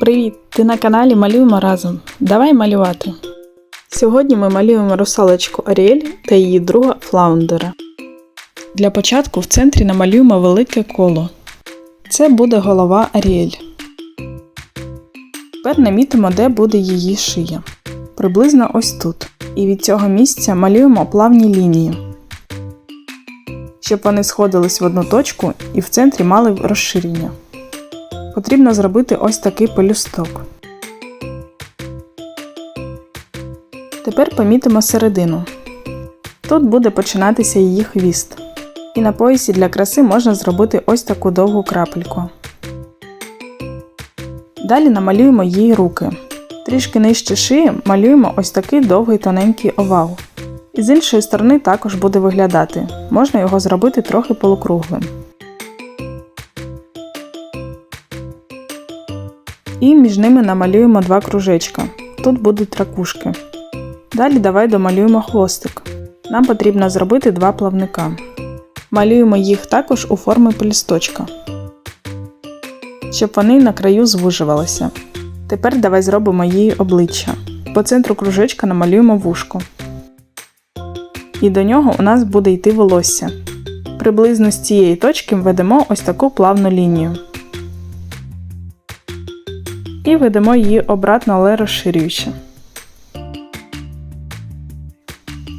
Привіт! Ти на каналі Малюємо разом. Давай малювати. Сьогодні ми малюємо русалочку Аріель та її друга Флаундера. Для початку в центрі намалюємо велике коло. Це буде голова Аріель. Тепер намітимо, де буде її шия. Приблизно ось тут. І від цього місця малюємо плавні лінії, щоб вони сходились в одну точку і в центрі мали розширення. Потрібно зробити ось такий пелюсток. Тепер помітимо середину. Тут буде починатися її хвіст. І на поясі для краси можна зробити ось таку довгу крапельку. Далі намалюємо їй руки. Трішки нижче шиї малюємо ось такий довгий тоненький овал. І з іншої сторони також буде виглядати. Можна його зробити трохи полукруглим. І між ними намалюємо два кружечка. Тут будуть ракушки. Далі давай домалюємо хвостик. Нам потрібно зробити два плавника. Малюємо їх також у формі пелісточка, щоб вони на краю звужувалися. Тепер давай зробимо її обличчя. По центру кружечка намалюємо вушко. І до нього у нас буде йти волосся. Приблизно з цієї точки введемо ось таку плавну лінію. І ведемо її обратно, але розширюючи.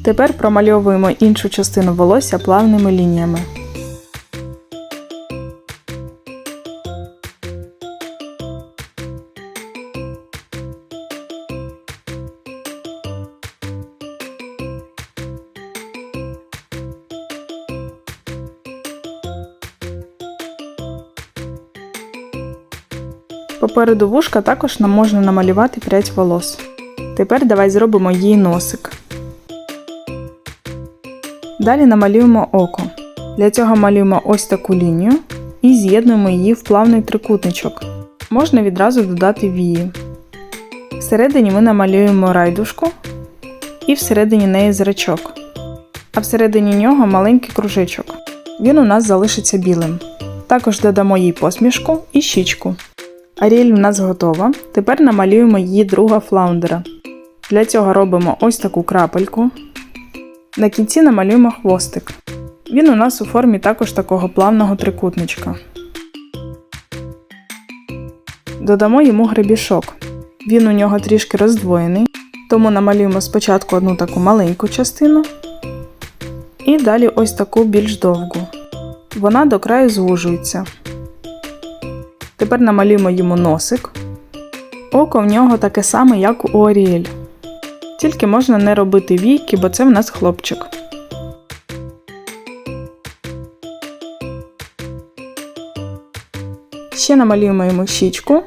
Тепер промальовуємо іншу частину волосся плавними лініями. Попереду вушка також нам можна намалювати прядь волос. Тепер давай зробимо їй носик. Далі намалюємо око. Для цього малюємо ось таку лінію і з'єднуємо її в плавний трикутничок. Можна відразу додати вії. Всередині ми намалюємо райдушку і всередині неї зрачок. А всередині нього маленький кружечок. Він у нас залишиться білим. Також додамо їй посмішку і щічку. Аріель у нас готова. Тепер намалюємо її друга флаундера. Для цього робимо ось таку крапельку. На кінці намалюємо хвостик. Він у нас у формі також такого плавного трикутничка. Додамо йому гребішок. Він у нього трішки роздвоєний, тому намалюємо спочатку одну таку маленьку частину і далі ось таку більш довгу. Вона до краю звужується. Тепер намалюємо йому носик. Око в нього таке саме, як у Оріель. Тільки можна не робити війки, бо це в нас хлопчик. Ще намалюємо йому щічку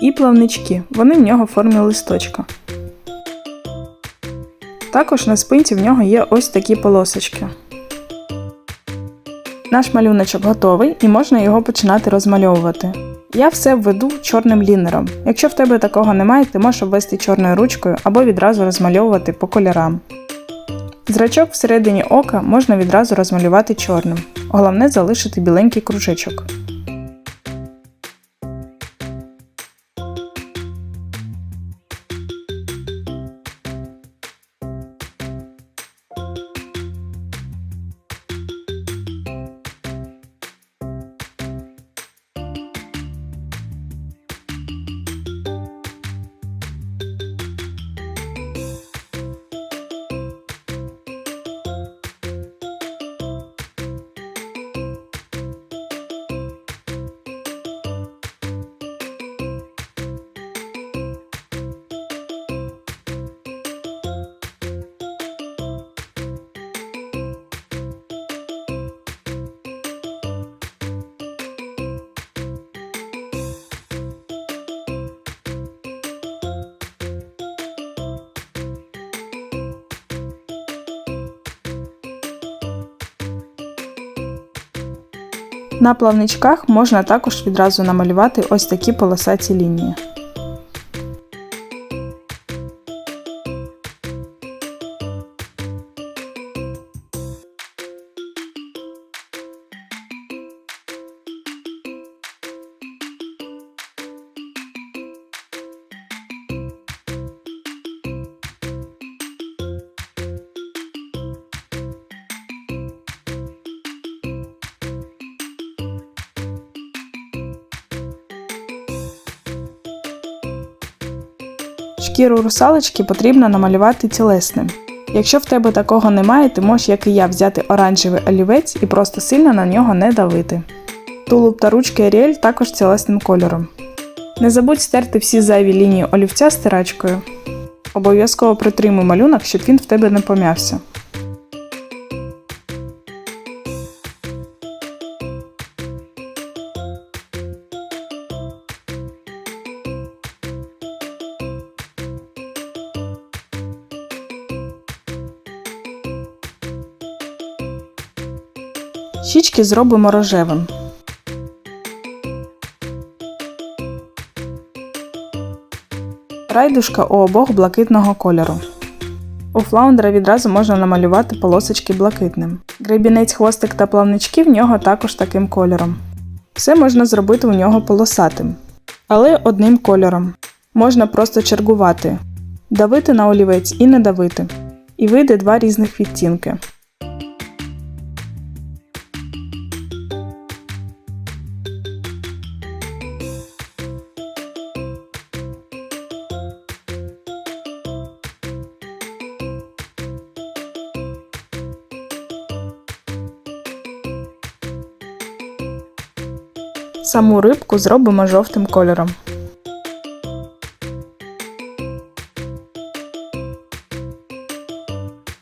і плавнички. Вони в нього в формі листочка. Також на спинці в нього є ось такі полосочки. Наш малюночок готовий і можна його починати розмальовувати. Я все введу чорним лінером. Якщо в тебе такого немає, ти можеш обвести чорною ручкою або відразу розмальовувати по кольорам. Зрачок всередині ока можна відразу розмалювати чорним. Головне залишити біленький кружечок. На плавничках можна також відразу намалювати ось такі полосаті лінії. Шкіру русалочки потрібно намалювати тілесним. Якщо в тебе такого немає, ти можеш, як і я, взяти оранжевий олівець і просто сильно на нього не давити. Тулуб та ручки Ariel також цілесним кольором. Не забудь стерти всі зайві лінії олівця стирачкою. Обов'язково притримуй малюнок, щоб він в тебе не пом'явся. Щічки зробимо рожевим. Райдушка у обох блакитного кольору. У флаундера відразу можна намалювати полосочки блакитним. Гребінець, хвостик та плавнички в нього також таким кольором. Все можна зробити у нього полосатим, але одним кольором. Можна просто чергувати, давити на олівець і не давити. І вийде два різних відтінки. Саму рибку зробимо жовтим кольором.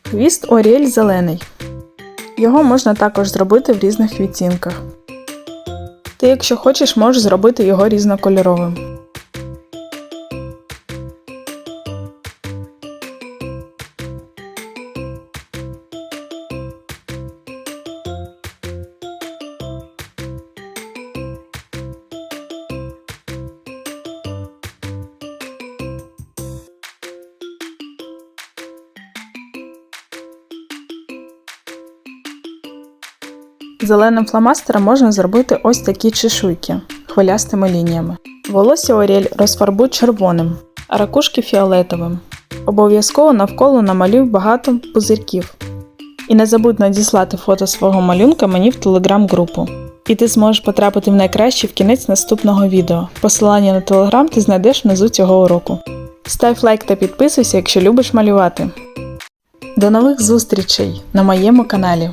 Хвіст Оріель зелений. Його можна також зробити в різних відтінках. Ти, якщо хочеш, можеш зробити його різнокольоровим. Зеленим фломастером можна зробити ось такі чешуйки хвилястими лініями. Волосся Оріель розфарбуй червоним, а ракушки фіолетовим. Обов'язково навколо намалюй багато пузирків. І не забудь надіслати фото свого малюнка мені в телеграм-групу. І ти зможеш потрапити в найкраще в кінець наступного відео. Посилання на телеграм ти знайдеш внизу цього уроку. Став лайк та підписуйся, якщо любиш малювати. До нових зустрічей на моєму каналі.